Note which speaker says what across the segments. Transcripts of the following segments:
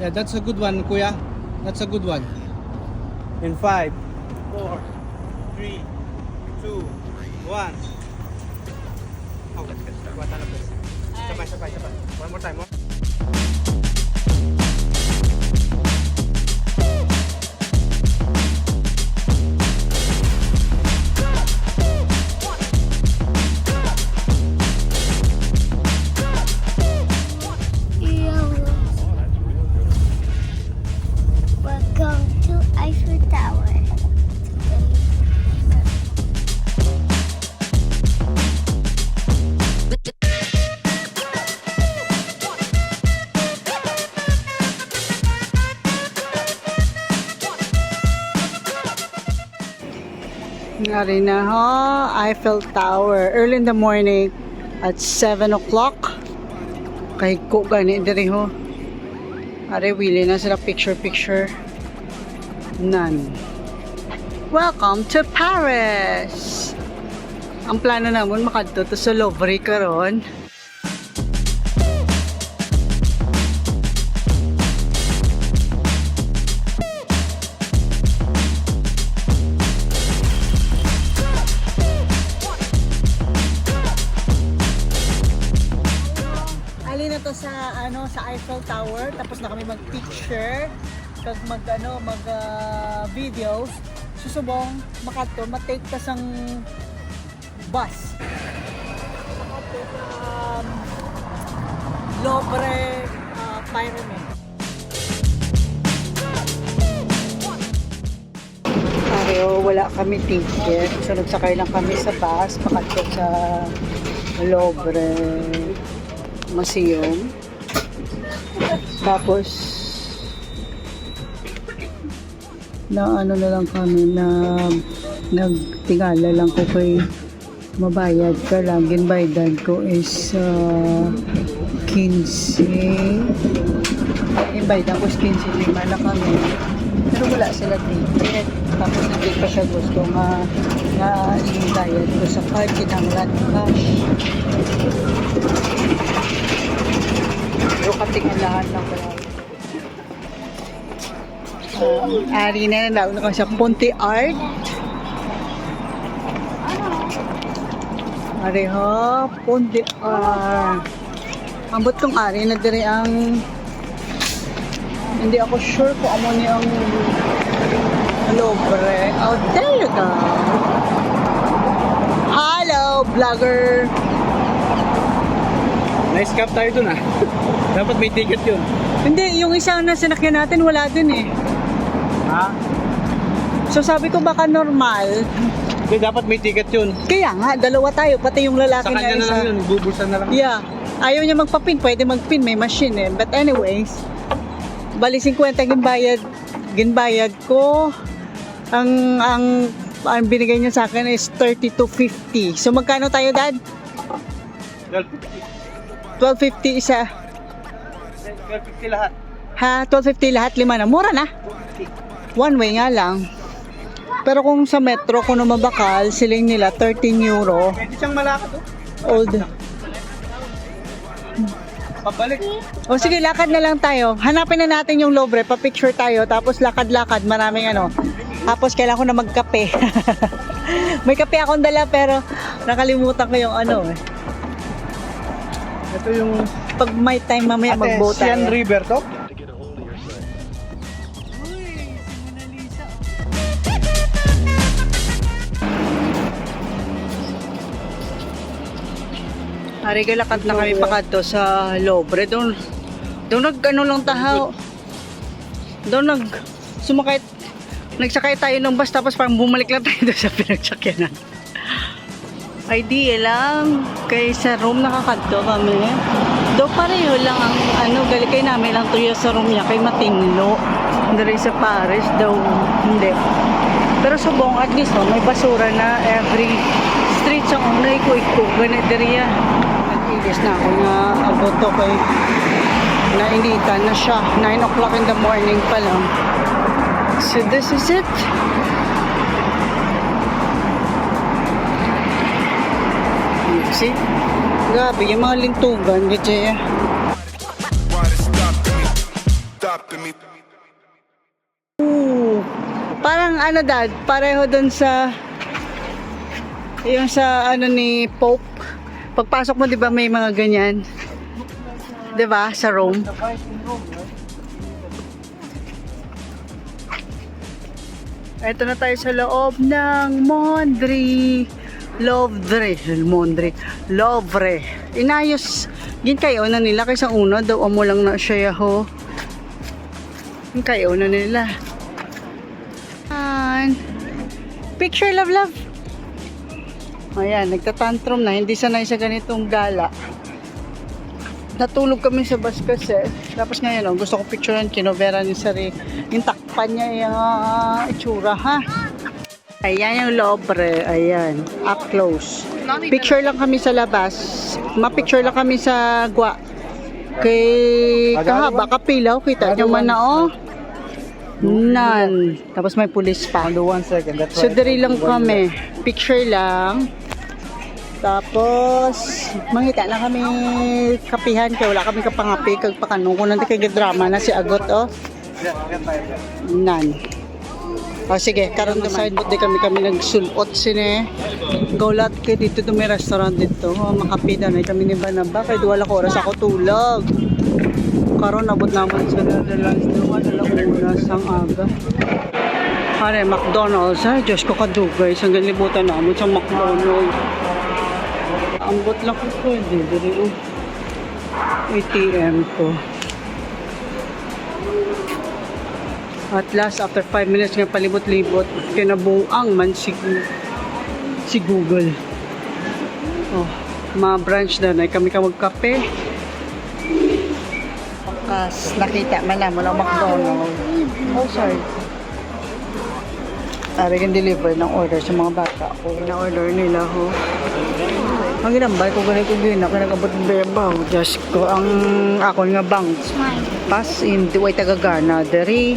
Speaker 1: Yeah, that's a good one, Kuya. That's a good one. In five, four, three, two, one. Oh, good, good. One time, please. Sabay, sabay, sabay. One more time. One.
Speaker 2: Ngari na ho, Eiffel Tower. Early in the morning at 7 o'clock. Kay ko gani diri ho. Are wili na sila picture picture. None. Welcome to Paris. Ang plano naman makadto to sa Louvre karon. Sa Eiffel Tower tapos na kami mag-picture kag mag ano mag ah, videos susubong makadto matake ta sang bus um, Louvre uh, Pyramid Pareho, wala kami ticket. So, nagsakay lang kami sa bus, makadto sa Louvre Museum. Tapos, na ano na lang kami na nagtingala lang ko kay mabayad ka lang. Ginbaydan ko is uh, 15. Ginbaydan ko is 15 lima na kami. Pero wala sila ticket. Tapos hindi pa siya gusto nga nga ibayad ko sa card. Kinanglan cash. Pero katingalahan lang wala. Um, ari na na na sa Ponte Art. Ari ho, Ponte Art. Ambot kong ari na dire ang hindi ako sure kung amo niya ang Louvre. Oh, there you go. Hello, vlogger.
Speaker 1: Nice cap tayo dun ah. Dapat may ticket yun.
Speaker 2: Hindi, yung isang na sinakyan natin, wala din eh.
Speaker 1: Ha?
Speaker 2: So sabi ko baka normal.
Speaker 1: Hindi, dapat may ticket yun.
Speaker 2: Kaya nga, dalawa tayo, pati yung lalaki
Speaker 1: Sa kanya na
Speaker 2: isa.
Speaker 1: lang yun. Bubulsan na lang.
Speaker 2: Yeah. Ayaw niya magpa-pin, pwede mag-pin, may machine eh. But anyways, bali 50 ginbayad, ginbayad ko. Ang, ang, ang binigay niya sa akin is 30 to 50. So magkano tayo, Dad?
Speaker 1: 12.50.
Speaker 2: 12.50 isa.
Speaker 1: 12.50 lahat.
Speaker 2: Ha? 12.50 lahat, lima na. Mura na. One way nga lang. Pero kung sa metro, kung mabakal, siling nila 13 euro.
Speaker 1: Pwede siyang malakad oh.
Speaker 2: Old.
Speaker 1: Pabalik.
Speaker 2: O sige, lakad na lang tayo. Hanapin na natin yung Louvre, pa-picture tayo, tapos lakad-lakad, maraming ano. Tapos kailangan ko na magkape. May kape akong dala pero nakalimutan ko yung ano eh.
Speaker 1: Ito yung
Speaker 2: Pag may time mamaya
Speaker 1: Ate, Sian
Speaker 2: tayo.
Speaker 1: River to.
Speaker 2: Ari lakad na kami pa kadto sa Louvre. Doon, doon nag ano lang tahaw. Doon nag sumakay nagsakay tayo ng bus tapos parang bumalik lang tayo doon sa pinagsakyanan. Idea lang. Kay sa room nakakadto kami. Do pareho lang ang ano, gali kay namin lang tuyo sa room niya kay Matinlo. Dari sa Paris daw hindi. Pero subong at least oh, may basura na every street sa unay ko iko ganit diriya. Nag-ilis na ako na abot to kay nainitan na siya. 9 o'clock in the morning pa lang. So this is it. See? Grabe, yung mga lintugan,
Speaker 3: me.
Speaker 2: Ooh. Parang ano dad, pareho dun sa yung sa ano ni Pope. Pagpasok mo 'di ba may mga ganyan? 'Di ba sa Rome? Ito na tayo sa loob ng Mondri. Lovre. Mondri. Lovre. Inayos. Gin kayo na nila kaysa una daw amo lang na siya ho. Gin kayo na nila. Ayan. Picture love love. Ayan, nagtatantrum na. Hindi sanay sa ganitong gala. Natulog kami sa bus kasi. Tapos ngayon, oh, gusto ko picturean kinovera ni Sari. Yung takpan niya yung ah, itsura, ha? Ayan yung Louvre. Ayan. Up close. Picture lang kami sa labas. Ma-picture lang kami sa gwa. Kay kahaba, kapilaw. Kita nyo man na, oh. None. Tapos may pulis pa.
Speaker 1: Under one second. That's
Speaker 2: So, dari lang kami. Picture lang. Tapos, mangita na kami kapihan kaya wala kami kapangapi kag pakanong nanti kay drama na si Agot oh. Nan. O sige, karon na side di kami kami nagsulot sine. Gaulat kay dito to may restaurant dito. Oh, makapi na kami ni Banaba kay wala ko oras ako tulog. Karon abot naman sa Netherlands duwa na lang oras ang aga. Pare, McDonald's. Ay, Diyos ko kadugay. Sa ganlibutan namin sa McDonald's. Ambot lang ko pwede. Dili oh. ATM ko. At last, after 5 minutes nga palibot-libot, kinabuang man si, si Google. Oh, mga branch na na kami ka magkape. Kas, nakita man na mo lang McDonald's. Oh, sorry. Ari kan deliver ng order sa mga bata ko. Na-order nila ho. Ang ginambay ko ganito ko gina, kaya nagabot ng bebaw. Diyos ko, ang ako nga bank. Pas, hindi way tagagana. Dari,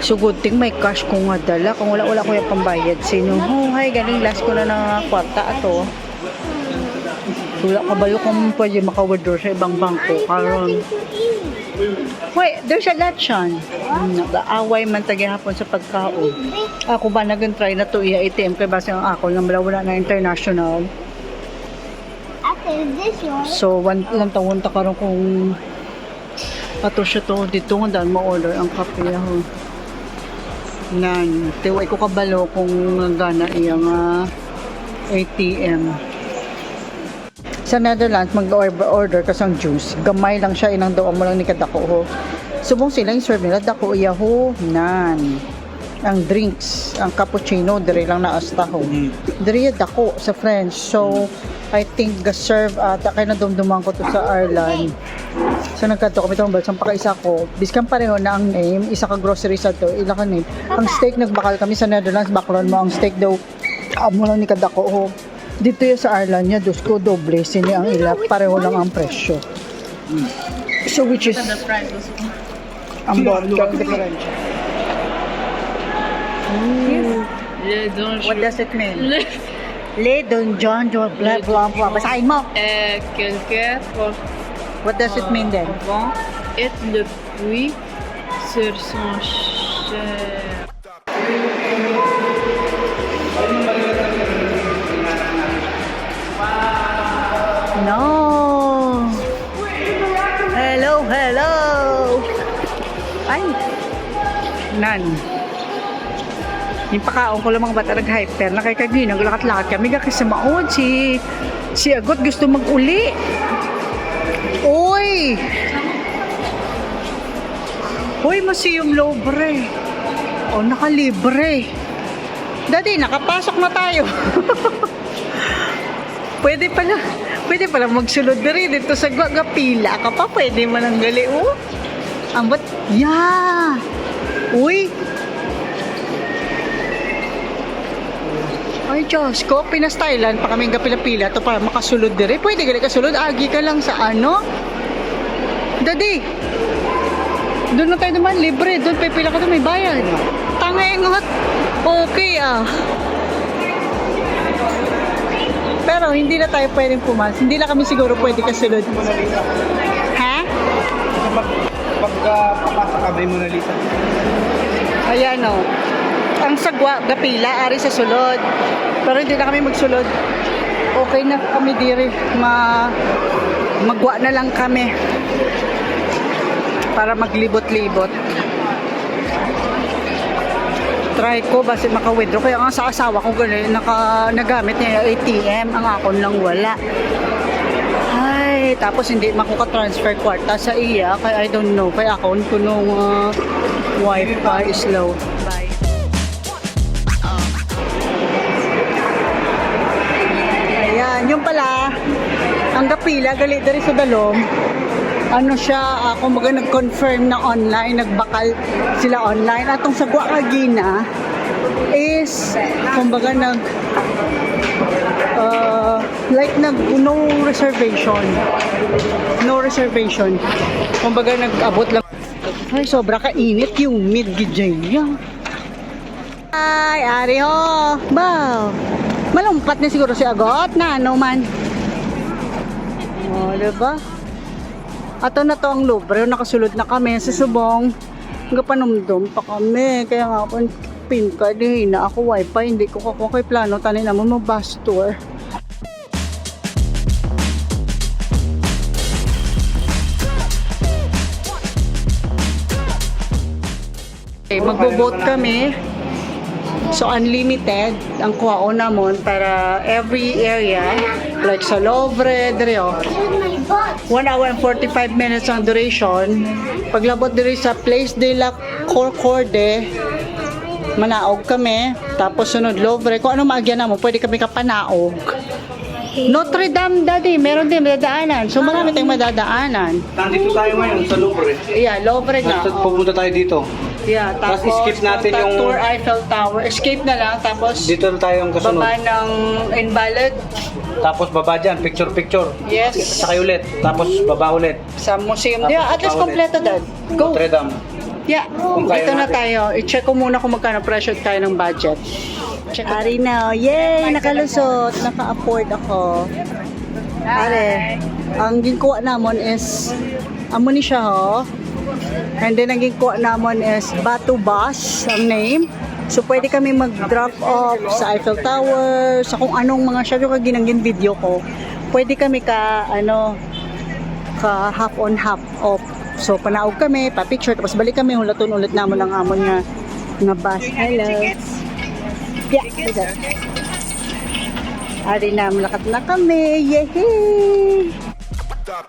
Speaker 2: so good thing may cash ko nga dala. Kung wala, wala ko yung pambayad. Sino, oh, hay, galing last ko na ng kwarta ato. Wala ka bayo kung pwede maka-withdraw sa ibang bangko. Karon, Wait, there's a lot siyan. Nag-aaway man tagi hapon sa pagkaon. Ako ba nag-try na to iya ATM kay base ang ako nga wala na international. So, one lang tawon ta karon kung ato siya to dito nga dahil ma-order ang kape ho. Nan, tiway ko kabalo kung gana iya nga ATM. Sa Netherlands, mag-order ka sang juice. Gamay lang siya, inang daw mo lang ni kadako ho. Subong sila yung serve nila, dako iya ho, nan. Ang drinks, ang cappuccino, dire lang na asta ho. Dire dako sa French. So, I think ga-serve ata kay nadumduman ko to sa Ireland. So nagkato kami itong balsang pakaisa ko. Biskan pareho na ang name, isa ka grocery sa to, ila ka name. Ang steak nagbakal kami sa Netherlands, background mo ang steak daw. Amo lang ni kadako ho. Dito yung sa Ireland niya, dos ko doble, sini ang ila, pareho lang ang presyo. So which is ang vodka ang differential.
Speaker 4: Le Don
Speaker 2: What does it mean? Le Don John John blah blah blah. Basahin mo.
Speaker 4: est quelqu'un pour
Speaker 2: What does it mean then?
Speaker 4: vent est le fruit sur son chair.
Speaker 2: No. Hello, hello. Ay. Nan. Yung pakaon ko lamang bata nag-hyper na kay kagi naglakad-lakad kami ka kasi maod si si Agot gusto mag-uli. Uy! Uy, Museum Louvre. O, nakalibre. Dati, nakapasok na tayo. Pwede pala, pwede pala magsulod na rin dito sa Gwaga pila ka pa. Pwede man ang gali, oh. Ang bat, yeah. Uy. Ay, Diyos ko, pinastylan pa kami gapila-pila to para makasulod dire. Pwede gali kasulod, agi ka lang sa ano. Dadi, doon na tayo naman, libre. Doon, pipila ka doon, may bayad. Tangengot. Okay, ah. Pero hindi na tayo pwedeng pumas. Hindi na kami siguro pwede kasunod. Ha?
Speaker 1: Pag, pag uh, papasok ka pa, may Mona Lisa.
Speaker 2: Ayan o. Ang sagwa, gapila, ari sa sulod. Pero hindi na kami magsulod. Okay na kami diri. Ma magwa na lang kami. Para maglibot-libot. Try ko basi maka-withdraw. Kaya nga sa asawa ko ganun, naka, nagamit niya yung ATM. Ang akon lang wala. Ay, tapos hindi makuka-transfer kwarta sa iya. Kaya I don't know. Kaya account ko nung uh, wifi is low. Bye. Ayan, yung pala, ang gapila, gali dari sa dalom, ano siya, uh, kumbaga nag-confirm na online, nagbakal sila online. Atong sa Guacagina is, kumbaga nag, uh, like nag, no reservation. No reservation. Kumbaga nag-abot lang. Ay, sobra kainit, humid, gijay. Ay, ari ho. Bow. Malumpat na siguro si Agot na ano man. O, oh, diba? Ato na to ang Louvre. Nakasulod na kami sa subong. Hanggang panumdum pa kami. Kaya nga po, pin ka din na ako wifi. Hindi ko kakuha kay plano. Tanin naman mag-bus tour. Okay, magbo-vote kami. So unlimited ang kuha namon para every area like sa Louvre, dire oh. 1 hour and 45 minutes ang duration. Paglabot diri sa Place de la Concorde, manaog kami. Tapos sunod Louvre, kung ano maagyan mo, pwede kami kapanaog. Notre Dame daddy, meron din madadaanan. So marami tayong madadaanan.
Speaker 1: Nandito tayo ngayon sa Louvre.
Speaker 2: Yeah, Louvre na.
Speaker 1: Nasa, pupunta tayo dito.
Speaker 2: Yeah,
Speaker 1: Tapos
Speaker 2: tapos
Speaker 1: skip natin yung-
Speaker 2: Tour Eiffel Tower. Escape na lang, tapos
Speaker 1: Dito na tayo ang kasunod.
Speaker 2: baba ng Invalid.
Speaker 1: Tapos baba dyan, picture-picture.
Speaker 2: Yes.
Speaker 1: Sakay ulit. Tapos baba ulit.
Speaker 2: Sa museum.
Speaker 1: Tapos
Speaker 2: Yeah, at least kompleto dad. Go.
Speaker 1: Notre Dame.
Speaker 2: Yeah.
Speaker 1: Kung kaya
Speaker 2: Ito na
Speaker 1: natin.
Speaker 2: tayo. I-check ko muna kung magkano presyo tayo ng budget. Check Ari na. Yay! Nakalusot. Naka-afford ako. Are, ang ginkuha namon is amo ni siya ho. And then ang ginkuha namon is Batu Bus ang name. So pwede kami mag-drop off sa Eiffel Tower, sa kung anong mga siya yung ginanggin video ko. Pwede kami ka ano ka half on half off. So panaog kami, pa-picture tapos balik kami hulaton ulit namon ang amon nga nga bus. Hello. Yeah, ito. Ari na, malakat na kami. Yehey!
Speaker 3: Oh, that's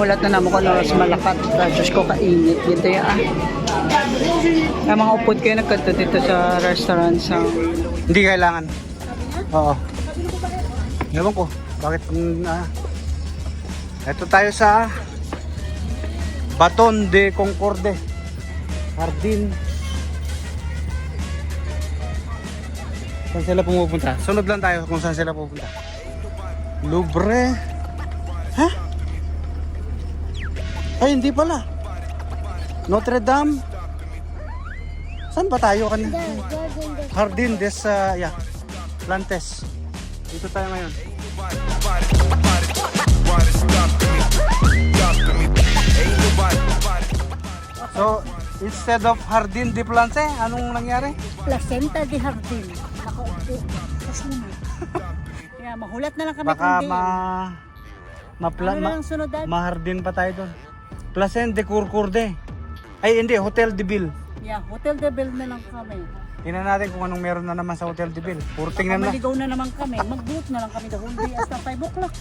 Speaker 2: Ginahulat na naman ko na mas malakat. Diyos ko, kainit. Dito ya ah. Ang mga upod kayo nagkanto dito sa restaurant sa...
Speaker 1: Hindi kailangan. Oo. Ewan ko. Bakit? mm, ah. Ito tayo sa Baton de Concorde. Hardin. Saan sila pumupunta? Sunod lang tayo kung saan sila pupunta. Louvre. Ay, hindi pala. Notre Dame. Saan ba tayo kanina? Jardín des uh, yeah, Plantes. Dito tayo ngayon. So, Instead of Hardin de Plance, anong nangyari?
Speaker 2: Placenta de Jardin. Nakaupo sa sunod. Kaya mahulat na lang kami
Speaker 1: Baka
Speaker 2: kung di.
Speaker 1: ma...
Speaker 2: Ano na
Speaker 1: ma,
Speaker 2: lang sunod dad?
Speaker 1: mahardin pa tayo doon. Placente de Curcurde. Ay, hindi. Hotel de Ville.
Speaker 2: Yeah, Hotel de Bell na lang kami.
Speaker 1: Tingnan natin kung anong meron na naman sa Hotel de Ville. Puro tingnan na.
Speaker 2: maligaw na naman kami. Mag-boot na lang kami the whole day hasta 5 o'clock.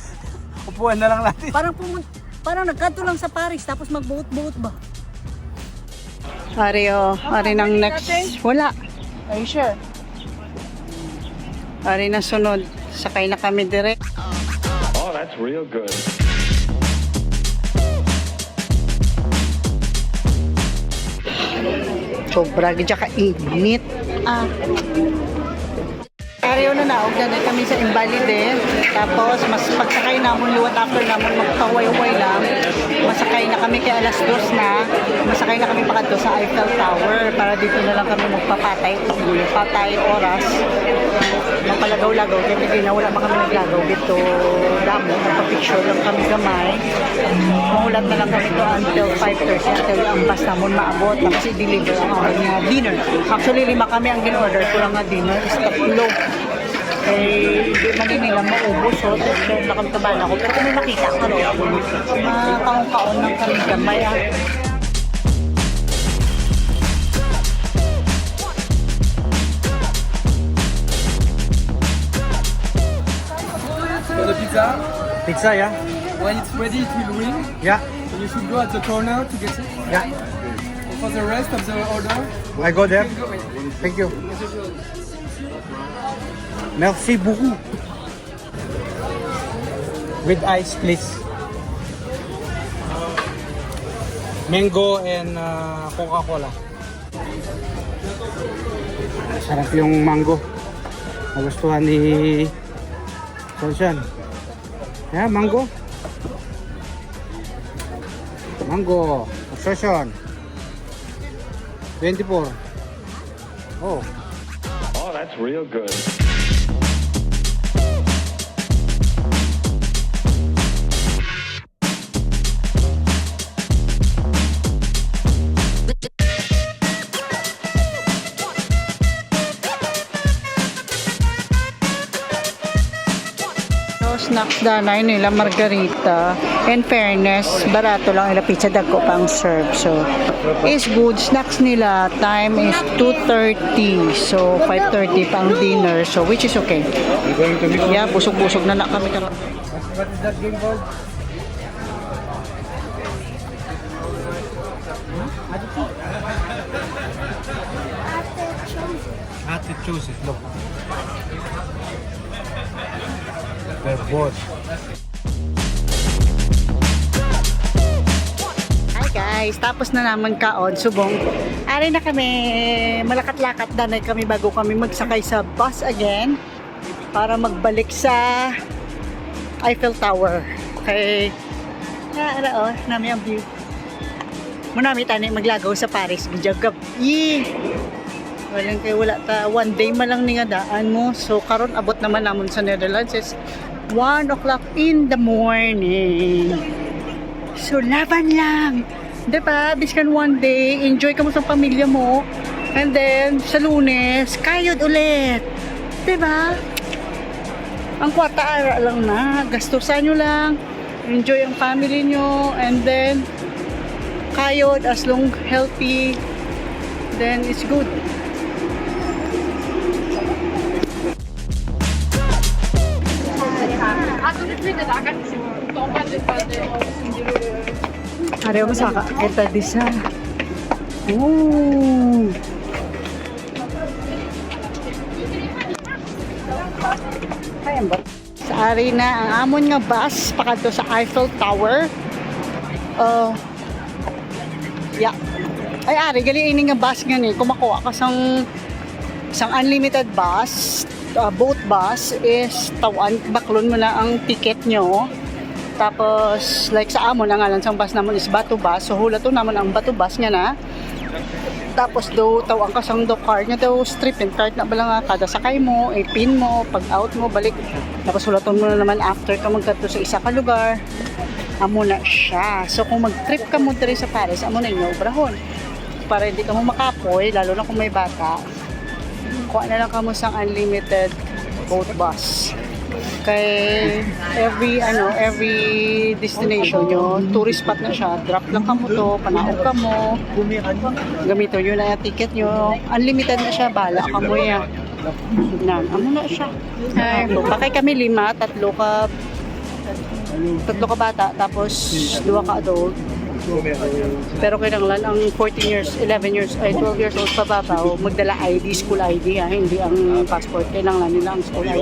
Speaker 1: Upuan na lang natin.
Speaker 2: Parang pumun parang nagkanto lang sa Paris tapos mag-boot-boot ba? Ari oh, ari ng next. Wala.
Speaker 4: Are you sure?
Speaker 2: Ari na sunod. Sakay na kami direct.
Speaker 3: Oh, that's real good.
Speaker 2: Sobra gid ka init. Ah. Ariyo na naog na kami sa Invalide. Tapos mas pagsakay namon luwat after namon magpaway-way lang. Masakay na kami kay alas dos na. Masakay na kami pakadto sa Eiffel Tower para dito na lang kami magpapatay. Patay oras. Mapalagaw-lagaw. Kaya hindi na wala pa kami naglagaw dito. Damo. Magpa-picture lang kami gamay. Mahulat na lang kami to until 5.30 until ang bus namon maabot. Tapos i-deliver ang aming uh, dinner. Actually, lima kami ang in-order ko lang nga dinner. Is tatlo. Eh, hindi man din nila maubos. So, so nakamtabahan ako. Pero kung may makita ka rin ako, makaon-kaon lang kami gamay. Ah.
Speaker 5: Pizza,
Speaker 1: Pizza, yeah?
Speaker 5: when it's ready, it will ring.
Speaker 1: Yeah.
Speaker 5: So you should go at the corner to get it.
Speaker 1: Yeah.
Speaker 5: And for the rest of the order,
Speaker 1: I go there.
Speaker 5: go wait.
Speaker 1: Thank you. Merci beaucoup. With ice, please. Mango and uh, Coca-Cola. Sarap yung mango. Nagustuhan ni Sonsan. Yeah, mango. Mango. Sonsan. 24. Oh.
Speaker 3: Oh, that's real good.
Speaker 2: So, snacks danay nila margarita. In fairness, barato lang ila pizza dagko pang serve. So, is good. Snacks nila, time is 2.30. So, 5.30 pang dinner. So, which is okay. Yeah, busog-busog na na kami. kami.
Speaker 1: What is that game called? Have to choose it, look. They're both.
Speaker 2: Hi guys, tapos na naman kaon, subong. Ari na kami, malakat-lakat na kami bago kami magsakay sa bus again para magbalik sa Eiffel Tower. Okay. Na, ara oh, nami ang view. Munami tani maglagaw sa Paris, gijagab. Yi. Walang kay wala ta one day man lang ni nga daan mo. So karon abot naman namon sa Netherlands 1 o'clock in the morning. So, laban lang. Di ba? Biskan one day, enjoy ka mo sa pamilya mo. And then, sa lunes, kayod ulit. Di ba? Ang kwarta ara lang na. Gastusan nyo lang. Enjoy ang family nyo. And then, kayod as long healthy. Then, it's good. Are mo sa kita di sa. Oh. Ayan ba? Sa ari na ang amon nga bus pakadto sa Eiffel Tower. Uh, yeah. Ay ari gali ini nga bus nga ni kumakuha ka sang sang unlimited bus, uh, boat bus is tawan baklon mo na ang ticket nyo. Tapos, like sa amon, ang alam sa bus naman is Batu Bus. So, hula to naman ang Batu Bus nga na. Tapos, do taw ang kasang do card nga daw strip and card na bala nga kada sakay mo, i-pin mo, pag out mo, balik. Tapos, hulaton mo na naman after ka magkadto sa isa ka lugar. Amo na siya. So, kung mag-trip ka mo diri sa Paris, amo na inyo, obrahon. para hindi ka mo makapoy, lalo na kung may bata. Kuha na lang kamo sa unlimited boat bus. Kay every ano, every destination nyo, tourist spot na siya. Drop lang kamo to, panaog ka mo. Gamiton nyo na yung ticket nyo. Unlimited na siya, bala ka mo yan. Nan, ano na siya. Ay, pakay kami lima, tatlo ka tatlo ka bata, tapos dua ka adult. Pero kailangan ang 14 years, 11 years, ay 12 years old pababaw, magdala ID, school ID, ha, hindi ang passport. Kailangan nila ang school ID.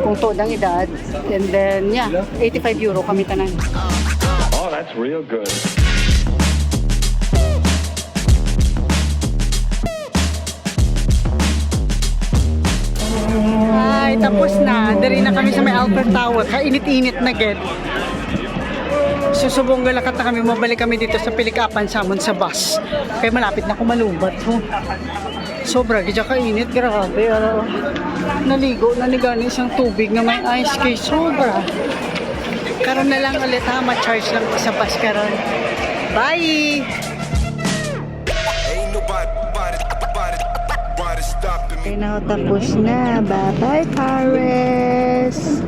Speaker 2: Kung to ang edad. And then, yeah, 85 euro kami tanan.
Speaker 3: Oh, that's real good.
Speaker 2: Ay, tapos na. Dari na kami sa may Alfred Tower. Kainit-init na ged. Susubong galakat na kami, mabalik kami dito sa Pilikapan Samon sa bus. Kaya malapit na kumalubat. Oh. Sobra, gidya kainit. Grabe. ah. naligo, nanigani isang tubig na may ice kay sobra. Karon na lang ulit ha, ma-charge lang ko sa bus karon. Bye! Okay na, tapos na. Bye-bye, Paris!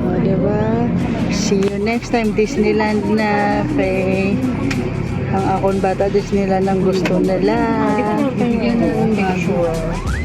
Speaker 2: O, diba? See you next time. Disneyland na, Faye. Ang akong bata, Disneyland ang gusto nila. Make sure.